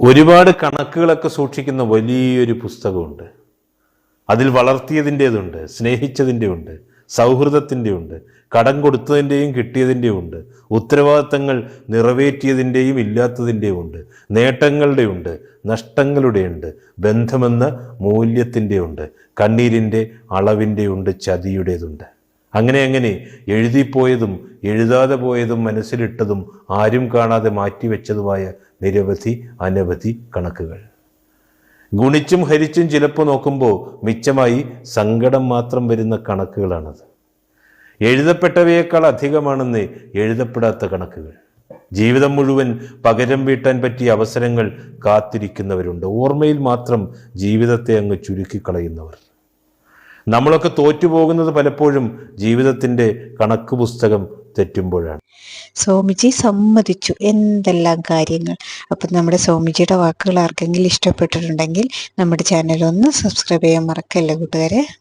ഒരുപാട് കണക്കുകളൊക്കെ സൂക്ഷിക്കുന്ന വലിയൊരു പുസ്തകമുണ്ട്. അതിൽ വളർത്തിയതിന്റെതുണ്ട് സ്നേഹിച്ചതിന്റെ ഉണ്ട് സൗഹൃദത്തിന്റെ ഉണ്ട് കടം കൊടുത്തതിന്റെയും കിട്ടിയതിന്റെയും ഉണ്ട് ഉത്തരവാദിത്തങ്ങൾ നിറവേറ്റിയതിന്റെയും ഇല്ലാത്തതിന്റെയും ഉണ്ട് നേട്ടങ്ങളുടെ ഉണ്ട് നഷ്ടങ്ങളുടെ ഉണ്ട് ബന്ധമെന്ന മൂല്യത്തിന്റെ ഉണ്ട് കണ്ണീരിന്റെ അളവിന്റെ ഉണ്ട് ചതിയുടേതുണ്ട്. അങ്ങനെ അങ്ങനെ എഴുതിപ്പോയതും എഴുതാതെ പോയതും മനസ്സിലിട്ടതും ആരും കാണാതെ മാറ്റിവെച്ചതുമായ നിരവധി അനവധി കണക്കുകൾ. ഗുണിച്ചും ഹരിച്ചും ചിലപ്പോൾ നോക്കുമ്പോൾ മിച്ചമായി സങ്കടം മാത്രം വരുന്ന കണക്കുകളാണത്. എഴുതപ്പെട്ടവയേക്കാൾ അധികമാണെന്ന് എഴുതപ്പെടാത്ത കണക്കുകൾ. ജീവിതം മുഴുവൻ പകരം വീട്ടാൻ പറ്റിയ അവസരങ്ങൾ കാത്തിരിക്കുന്നവരുണ്ട്. ഓർമ്മയിൽ മാത്രം ജീവിതത്തെ അങ്ങ് ചുരുക്കിക്കളയുന്നവർ. നമ്മളൊക്കെ തോറ്റുപോകുന്നത് പലപ്പോഴും ജീവിതത്തിന്റെ കണക്ക് പുസ്തകം തെറ്റുമ്പോഴാണ്. സ്വാമിജി സമ്മതിച്ചു. എന്തെല്ലാം കാര്യങ്ങൾ? അപ്പം നമ്മുടെ സ്വാമിജിയുടെ വാക്കുകൾ ആർക്കെങ്കിലും ഇഷ്ടപ്പെട്ടിട്ടുണ്ടെങ്കിൽ നമ്മുടെ ചാനൽ ഒന്ന് സബ്സ്ക്രൈബ് ചെയ്യാൻ മറക്കല്ലേ കൂട്ടുകാരെ?